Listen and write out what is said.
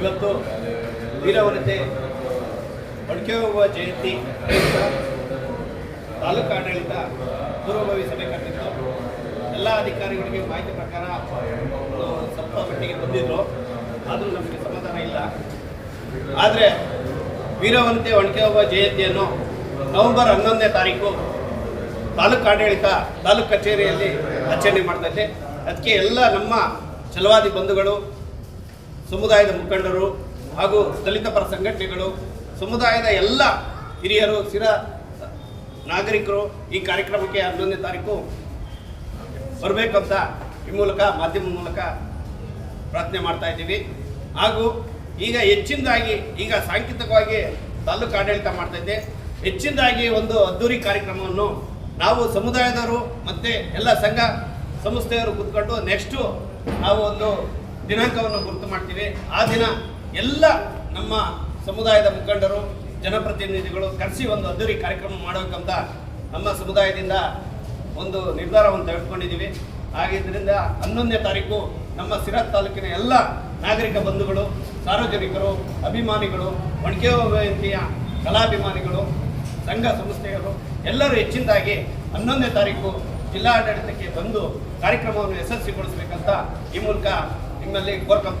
ಇವತ್ತು ವೀರವನಿತೆ ಒಡಕೆ ಹೋಗುವ ಜಯಂತಿ ತಾಲೂಕು ಆಡಳಿತ ಪೂರ್ವಭಾವಿ ಸಭೆ ಕಟ್ಟಿದ್ದು. ಎಲ್ಲ ಅಧಿಕಾರಿಗಳಿಗೆ ಮಾಹಿತಿ ಪ್ರಕಾರ ಸ್ವಲ್ಪ ಮಟ್ಟಿಗೆ ಬಂದಿದ್ರು. ಆದರೂ ನಮಗೆ ಸಮಾಧಾನ ಇಲ್ಲ. ಆದರೆ ವೀರವನಿತೆ ಒಣಕೆ ಹೋಗುವ ಜಯಂತಿಯನ್ನು ನವೆಂಬರ್ ಹನ್ನೊಂದನೇ ತಾರೀಕು ತಾಲೂಕು ಆಡಳಿತ, ತಾಲೂಕು ಕಚೇರಿಯಲ್ಲಿ ಆಚರಣೆ ಮಾಡ್ತೈತೆ ಅದಕ್ಕೆ ಎಲ್ಲ ನಮ್ಮ ಛಲವಾದಿ ಬಂಧುಗಳು, ಸಮುದಾಯದ ಮುಖಂಡರು ಹಾಗೂ ದಲಿತ ಪರ ಸಂಘಟನೆಗಳು, ಸಮುದಾಯದ ಎಲ್ಲ ಹಿರಿಯರು ಸ್ಥಿರ ನಾಗರಿಕರು ಈ ಕಾರ್ಯಕ್ರಮಕ್ಕೆ ಹನ್ನೊಂದನೇ ತಾರೀಕು ಬರಬೇಕಂತ ಈ ಮೂಲಕ ಮಾಧ್ಯಮ ಮೂಲಕ ಪ್ರಾರ್ಥನೆ ಮಾಡ್ತಾ ಇದ್ದೀವಿ. ಹಾಗೂ ಈಗ ಹೆಚ್ಚಿನದಾಗಿ ಈಗ ಸಾಂಕೇತಿಕವಾಗಿ ತಾಲೂಕು ಆಡಳಿತ ಮಾಡ್ತಾ ಇದ್ದೆ ಹೆಚ್ಚಿನದಾಗಿ ಒಂದು ಅದ್ದೂರಿ ಕಾರ್ಯಕ್ರಮವನ್ನು ನಾವು ಸಮುದಾಯದವರು ಮತ್ತು ಎಲ್ಲ ಸಂಘ ಸಂಸ್ಥೆಯವರು ಕೂತ್ಕೊಂಡು ನೆಕ್ಸ್ಟು ನಾವು ಒಂದು ದಿನಾಂಕವನ್ನು ಗುರುತು ಮಾಡ್ತೀವಿ. ಆ ದಿನ ಎಲ್ಲ ನಮ್ಮ ಸಮುದಾಯದ ಮುಖಂಡರು, ಜನಪ್ರತಿನಿಧಿಗಳು ಕರೆಸಿ ಒಂದು ಅದ್ದೂರಿ ಕಾರ್ಯಕ್ರಮ ಮಾಡಬೇಕಂತ ನಮ್ಮ ಸಮುದಾಯದಿಂದ ಒಂದು ನಿರ್ಧಾರವನ್ನು ತೆಗೆದುಕೊಂಡಿದ್ದೀವಿ. ಹಾಗಿದ್ದರಿಂದ ಹನ್ನೊಂದನೇ ತಾರೀಕು ನಮ್ಮ ಸಿರಾ ತಾಲೂಕಿನ ಎಲ್ಲ ನಾಗರಿಕ ಬಂಧುಗಳು, ಸಾರ್ವಜನಿಕರು, ಅಭಿಮಾನಿಗಳು ಒಣಕೆ ಜಯಂತಿಯ ಕಲಾಭಿಮಾನಿಗಳು, ಸಂಘ ಸಂಸ್ಥೆಯರು ಎಲ್ಲರೂ ಹೆಚ್ಚಿನದಾಗಿ ಹನ್ನೊಂದನೇ ತಾರೀಕು ಜಿಲ್ಲಾಡಳಿತಕ್ಕೆ ಬಂದು ಕಾರ್ಯಕ್ರಮವನ್ನು ಯಶಸ್ವಿಗೊಳಿಸಬೇಕಂತ ಈ ಮೂಲಕ ನಿಮ್ಮಲ್ಲಿ ಕೋರ್ಕೊಂತ